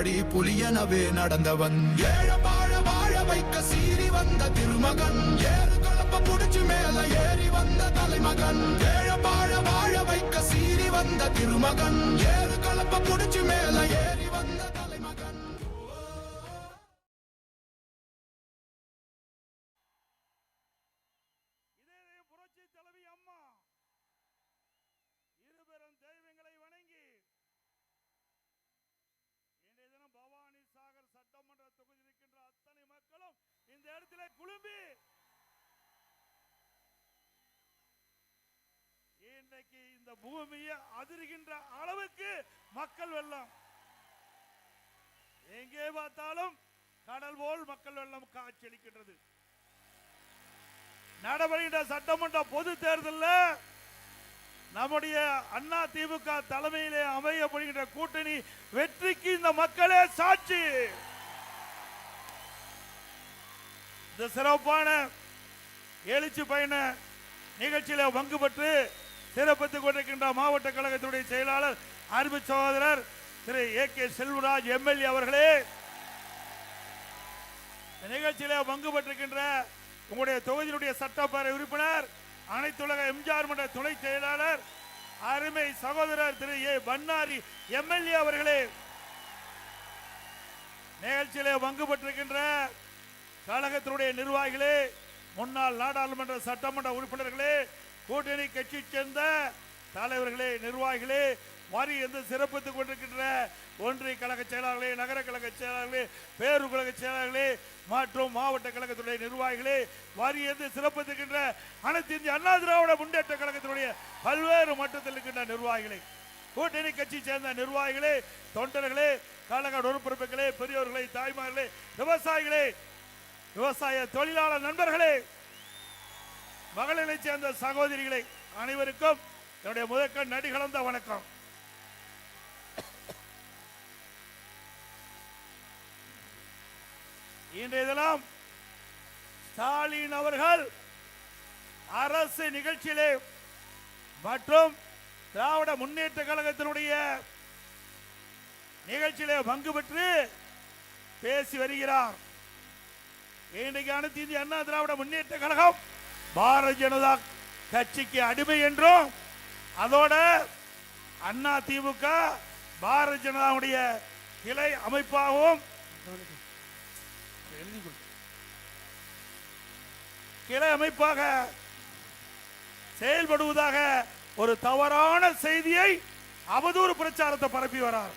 பாடி புலியனவே நடந்தவன். ஏழ பாழ வாழ வைக்க சீறி வந்த திருமகன். ஏறு கலப்ப புடிச்சு மேல ஏறி வந்த தலைமகன். ஏழ வாழ வாழ வைக்க சீறி வந்த திருமகன். ஏறு கலப்ப புடிச்சு மேல ஏறி இடத்துல குழும்பி. இன்றைக்கு இந்த பூமியை அதிர்கின்ற அளவுக்கு மக்கள் வெள்ளம். எங்கே பார்த்தாலும் கடல் போல் மக்கள் வெள்ளம் காட்சியளிக்கின்றது. நடவடிக்கின்ற சட்டமன்ற பொது தேர்தலில் நம்முடைய அண்ணா திமுக தலைமையிலே அமையப்படுகின்ற கூட்டணி வெற்றிக்கு இந்த மக்கள் இந்த சிறப்பான எழுச்சி பயண நிகழ்ச்சியில பங்கு பெற்று சிறப்பித்துக் கொண்டிருக்கின்ற மாவட்ட கழகத்துடைய செயலாளர் அன்பு சகோதரர் Thiru A K Selvaraj MLA அவர்களே. நிகழ்ச்சியில பங்கு பெற்றிருக்கின்ற உங்களுடைய தொகுதியினுடைய சட்டப்பேரவை உறுப்பினர் அனைத்துலக எம்ஜிஆர் மன்ற துணை செயலாளர் அருமை சகோதரர் திரு ஏ பன்னாரி எம்எல்ஏ அவர்களே. நிகழ்ச்சியிலே பங்கு பெற்றிருக்கின்ற கழகத்தினுடைய நிர்வாகிகளே முன்னாள் நாடாளுமன்ற சட்டமன்ற உறுப்பினர்களே கூட்டணி கட்சி சேர்ந்த தலைவர்களே நிர்வாகிகளே வரி என்று சிறப்பித்துக் கொண்டிருக்கின்ற ஒன்றிய கழக செயலாளர்களே நகர கழக செயலாளர்களே பேரு கழக செயலாளர்களே மற்றும் மாவட்ட கழகத்துடைய நிர்வாகிகளே வரி என்று சிறப்பித்துக்கின்ற அனைத்து இந்திய அண்ணா திராவிட முன்னேற்ற கழகத்தினுடைய பல்வேறு மட்டத்தில் இருக்கின்ற நிர்வாகிகளை கூட்டணி கட்சி சேர்ந்த நிர்வாகிகளே தொண்டர்களே கழக உறுப்பினர்களே பெரியோர்களே தாய்மார்களே விவசாயிகளே விவசாய தொழிலாளர் நண்பர்களே மகளிரை சேர்ந்த சகோதரிகளை அனைவருக்கும் என்னுடைய முதற்கண் நடிகலந்த வணக்கம். இன்றைய தினம் ஸ்டாலின் அவர்கள் அரசு நிகழ்ச்சியிலே மற்றும் திராவிட முன்னேற்ற கழகத்தினுடைய நிகழ்ச்சியிலே பங்கு பெற்று பேசி வருகிறார். இன்றைக்கு அனைத்து இந்திய அண்ணா திராவிட முன்னேற்ற கழகம் பாரதிய ஜனதா கட்சிக்கு அடிமை என்றும் அதோட அண்ணா திமுக பாரதிய ஜனதாவுடைய கிளை அமைப்பாகவும் கிளை அமைப்பாக செயல்படுவதாக ஒரு தவறான செய்தியை அவதூறு பிரச்சாரத்தை பரப்பி வரார்.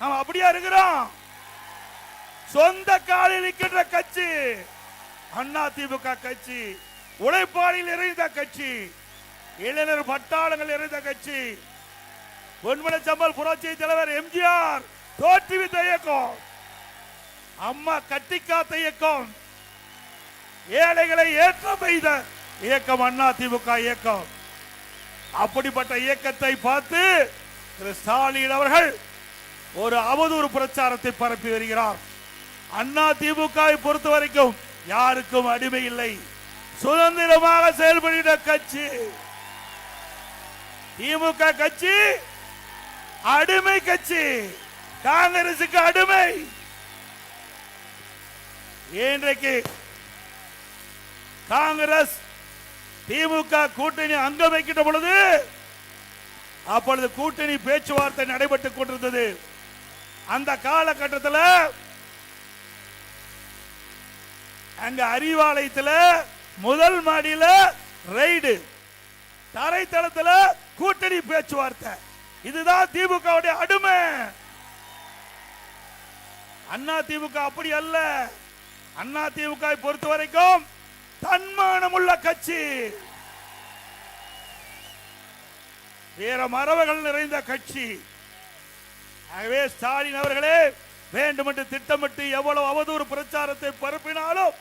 நாம் அப்படியா இருக்கிறோம்? சொந்த காலில் இருக்கின்ற கட்சி அண்ணா திமுக கட்சி உழைப்பாளியில் இறைந்த கட்சி இளைஞர் பட்டாளங்கள் இறைந்த கட்சி பொன்மலை சம்பல் புரட்சி தலைவர் எம்ஜிஆர் தோற்றுவித்த இயக்கம் அம்மா கட்டிக்காத்த இயக்கம் ஏழைகளை ஏற்றம் பெய்த இயக்கம் அண்ணா திமுக இயக்கம். அப்படிப்பட்ட இயக்கத்தை பார்த்து திரு ஸ்டாலின் அவர்கள் ஒரு அவதூறு பிரச்சாரத்தை பரப்பி வருகிறார். அண்ணா திமுகவை பொறுத்த வரைக்கும் யாருக்கும் அடிமை இல்லை. சுதந்திரமாக செயல்படுகிற கட்சி. திமுக கட்சி அடிமை கட்சி. காங்கிரசுக்கு அடிமை. இன்றைக்கு காங்கிரஸ் திமுக கூட்டணி அங்கம் வைக்கின்ற பொழுது அப்பொழுது கூட்டணி பேச்சுவார்த்தை நடைபெற்றுக் கொண்டிருந்தது. அந்த காலகட்டத்தில் அங்க அறிவாலயத்துல முதல் மாடியில ரைடு தரைத்தளத்தில் கூட்டணி பேச்சுவார்த்தை. இதுதான் திமுகவுடைய அடிமை. அண்ணா திமுக அப்படி அல்ல. அண்ணா திமுக பொறுத்த வரைக்கும் தன்மானமுள்ள கட்சி. வேற மரபுகள் நிறைந்த கட்சி. ஆகவே ஸ்டாலின் அவர்களே வேண்டுமென்று திட்டமிட்டு எவ்வளவு அவதூறு பிரச்சாரத்தை பரப்பினாலும்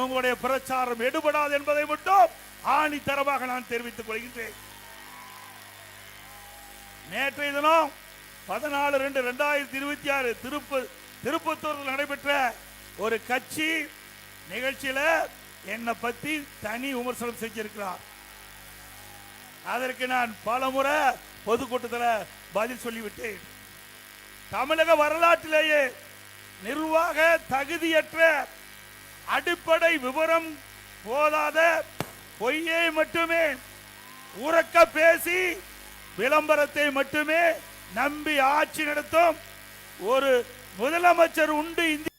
உங்களுடைய பிரச்சாரம் எடுபடாது என்பதை மட்டும் ஆணித்தரமாக நான் தெரிவித்துக் கொள்கின்றேன். நேற்றைய தினம் பதினாலு ரெண்டு ரெண்டாயிரத்தி இருபத்தி ஆறு திருப்பு திருப்பத்தூரில் நடைபெற்ற ஒரு கட்சி நிகழ்ச்சியில என்னை பத்தி தனி விமர்சனம் செஞ்சிருக்கிறார். அதற்கு நான் பல முறை பொதுக்கூட்டத்தில் பதில் சொல்லிவிட்டேன். தமிழக வரலாற்றிலேயே நிர்வாக தகுதியற்ற அடிப்படை விவரம் போதாத பொய்யை மட்டுமே உறக்க பேசி விளம்பரத்தை மட்டுமே நம்பி ஆட்சி நடத்தும் ஒரு முதலமைச்சர் உண்டு இந்திய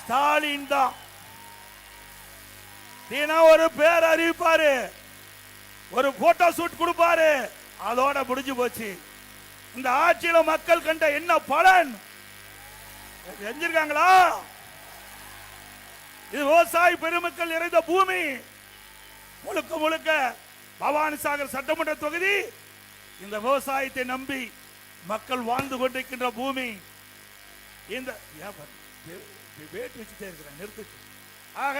ஸ்டாலின் தான். தினம் ஒரு பேர் அறிவிப்பாரு ஒரு போட்டோ ஷூட் கொடுப்பாரு. அதோட முடிஞ்சு போச்சு. இந்த ஆட்சியில மக்கள் கண்ட என்ன பலன்? செஞ்சிருக்காங்களா இது விவசாய பெருமக்கள் நிறைந்த பூமி. முழுக்க முழுக்க பவானி சாகர் சட்டமன்ற தொகுதி. இந்த விவசாயத்தை நம்பி மக்கள் வாழ்ந்து கொண்டிருக்கின்ற பூமி. இந்த வேட்டு வச்சுட்டே இருக்கிறேன் நிறுத்து ஆக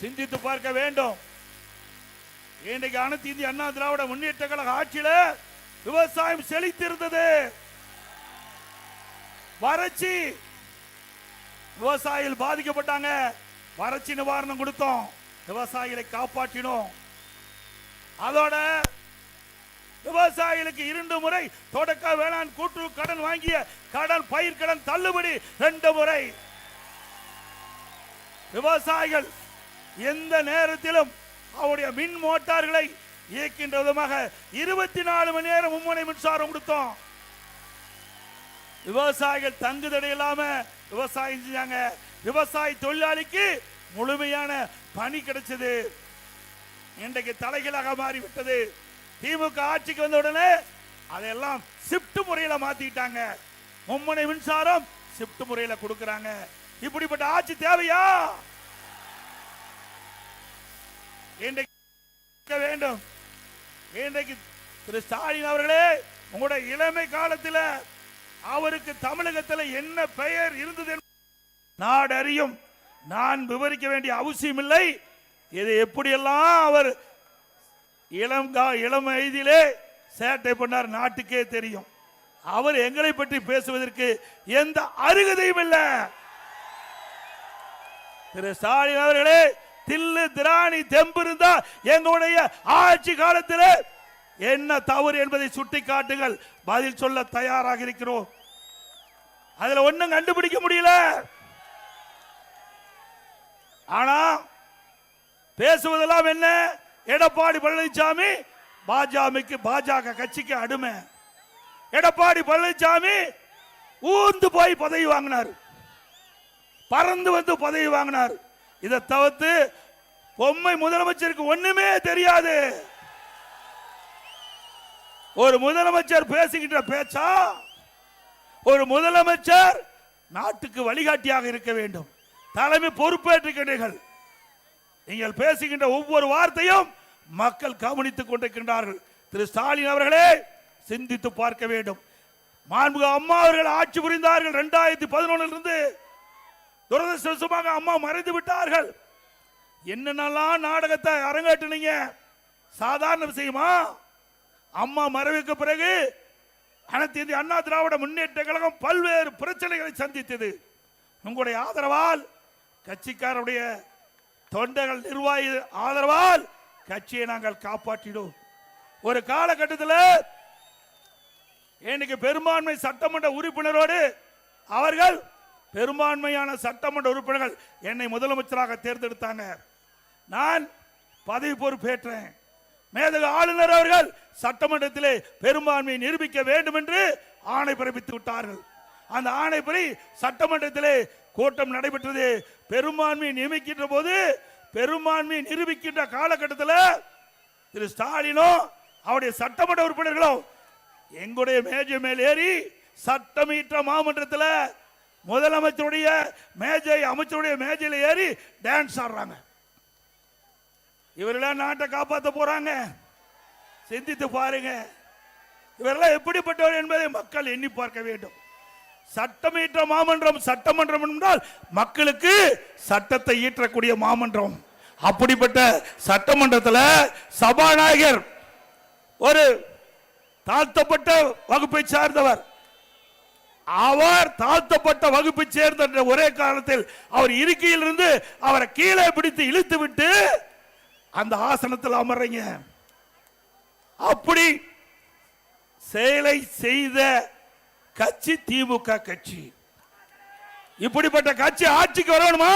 சிந்தித்து பார்க்க வேண்டும். இன்றைக்கு அனைத்து இந்திய அண்ணா திராவிட முன்னேற்ற கழக ஆட்சியில விவசாயம் செழித்திருந்தது. வறட்சி விவசாயிகள் பாதிக்கப்பட்டாங்க. வறட்சி நிவாரணம் கொடுத்தோம். விவசாயிகளை காப்பாற்றினோம். அதோட விவசாயிகளுக்கு இரண்டு முறை தொடக்க வேளாண் கூட்டுறவு கடன் வாங்கிய கடன் பயிர் கடன் தள்ளுபடி ரெண்டு முறை. விவசாயிகள் எந்த நேரத்திலும் அவருடைய மின் மோட்டார்களை இயக்கின்ற விதமாக இருபத்தி நாலு மணி நேரம் மும்முனை மின்சாரம் கொடுத்தோம். விவசாயிகள் தங்கு தடை இல்லாம விவசாயம் செஞ்சாங்க. விவசாய தொழிலாளிக்கு முழுமையான பணி கிடைச்சது. இன்றைக்கு தலைகளாக மாறிவிட்டது. திமுக ஆட்சிக்கு வந்த உடனே அதையெல்லாம் ஷிப்ட் முறையில மாத்திட்டாங்க. மும்முனை மின்சாரம் ஷிப்ட் முறையில கொடுக்கறாங்க. இப்படிப்பட்ட ஆட்சி தேவையா? இன்றைக்கு வேண்டும். இன்றைக்கு திரு ஸ்டாலின் அவர்களே உங்களுடைய இளமை காலத்தில் அவருக்கு தமிழகத்தில் என்ன பெயர் இருந்தது நாடறியும். நான் விவரிக்க வேண்டிய அவசியம் இல்லை. இது எப்படியெல்லாம் அவர் இளம் கா- இளம் வயதிலே சேட்டை பண்ணார் நாட்டுக்கே தெரியும். அவர் எங்களை பற்றி பேசுவதற்கு எந்த அருகதையும் இல்லை. திரு ஸ்டாலின் அவர்களே தில்லு திராணி தெம்பு இருந்தா எங்களுடைய ஆட்சி காலத்தில் என்ன தவறு என்பதை சுட்டி காட்டுங்கள் பதில் சொல்ல தயாராக இருக்கிறோம். அதுல ஒன்னும் கண்டுபிடிக்க முடியல. ஆனா பேசுவதெல்லாம் என்ன? எடப்பாடி பழனிசாமி பாஜகவுக்கு பாஜக கட்சிக்கு அடிமை. எடப்பாடி பழனிசாமி ஊர்ந்து போய் பதவி வாங்கினார். பறந்து வந்து பதவி வாங்கினார். இதை தவிர்த்து பொம்மை முதலமைச்சருக்கு ஒண்ணுமே தெரியாது. ஒரு முதலமைச்சர் பேசுகின்ற பேச்சா ஒரு முதலமைச்சர் நாட்டுக்கு வழிகாட்டியாக இருக்க வேண்டும். தலைமை பொறுப்பேற்றுகிறீர்கள் நீங்கள் பேசுகின்ற ஒவ்வொரு வார்த்தையும் மக்கள் கவனித்துக் கொண்டிருக்கின்றார்கள். திரு ஸ்டாலின் அவர்களே சிந்தித்து பார்க்க வேண்டும். மாண்புக அம்மா அவர்கள் ஆட்சி புரிந்தார்கள். இரண்டாயிரத்தி பதினொன்னுல துரதிருஷ்டமாக அம்மா மறைந்து விட்டார்கள். என்னென்னலாம் நாடகத்தை அரங்கேற்றினீங்க. சாதாரண விஷயமா? அம்மா மறைவுக்கு பிறகு அனைத்து இந்திய அண்ணா திராவிட முன்னேற்ற கழகம் பல்வேறு பிரச்சனைகளை சந்தித்தது. உங்களுடைய ஆதரவால் கட்சிக்காரருடைய தொண்டர்கள் நிர்வாகி ஆதரவால் கட்சியை நாங்கள் காப்பாற்றிடும் ஒரு காலகட்டத்தில் இன்னைக்கு பெரும்பான்மை சட்டமன்ற உறுப்பினரோடு அவர்கள் பெரும்பான்மையான சட்டமன்ற உறுப்பினர்கள் என்னை முதலமைச்சராக தேர்ந்தெடுத்தாங்க. நான் பதவி பொறுப்பேற்றேன். மேதக ஆளுநர் அவர்கள் சட்டமன்றத்திலே பெரும்பான்மையை நிரூபிக்க வேண்டும் என்று ஆணை பிறப்பித்து விட்டார்கள். அந்த ஆணைப்படி சட்டமன்றத்திலே கூட்டம் நடைபெற்றது. பெரும்பான்மையை நியமிக்கின்ற போது பெரும்பான்மையை நிரூபிக்கின்ற காலகட்டத்தில் திரு ஸ்டாலினும் அவருடைய சட்டமன்ற உறுப்பினர்களும் எங்களுடைய மேஜை மேல் ஏறி சட்டமீற்ற மாமன்றத்தில் முதலமைச்சருடைய மேஜை அமைச்சருடைய மேஜையில் ஏறி டான்ஸ் ஆடுறாங்க. இவரெல்லாம் நாட்டை காப்பாற்ற போறாங்க. சிந்தித்து பாருங்க. இவரெல்லாம் எப்படிப்பட்டவர் என்பதை மக்கள் எண்ணி பார்க்க வேண்டும். சட்டமீற்ற மாமன்றம் சட்டமன்றம் என்றால் மக்களுக்கு சட்டத்தை ஈற்றக்கூடிய மாமன்றம். அப்படிப்பட்ட சட்டமன்றத்தில் சபாநாயகர் ஒரு தாழ்த்தப்பட்ட வகுப்பை சார்ந்தவர். அவர் தாழ்த்தப்பட்ட வகுப்பை சேர்ந்த ஒரே காரணத்தில் அவர் இருக்கையில் இருந்து அவரை கீழே பிடித்து இழுத்து விட்டு அந்த ஆசனத்தில் அமர்றீங்க. அப்படி செயலை செய்த கட்சி திமுக கட்சி. இப்படிப்பட்ட கட்சி ஆட்சிக்கு வரணுமா?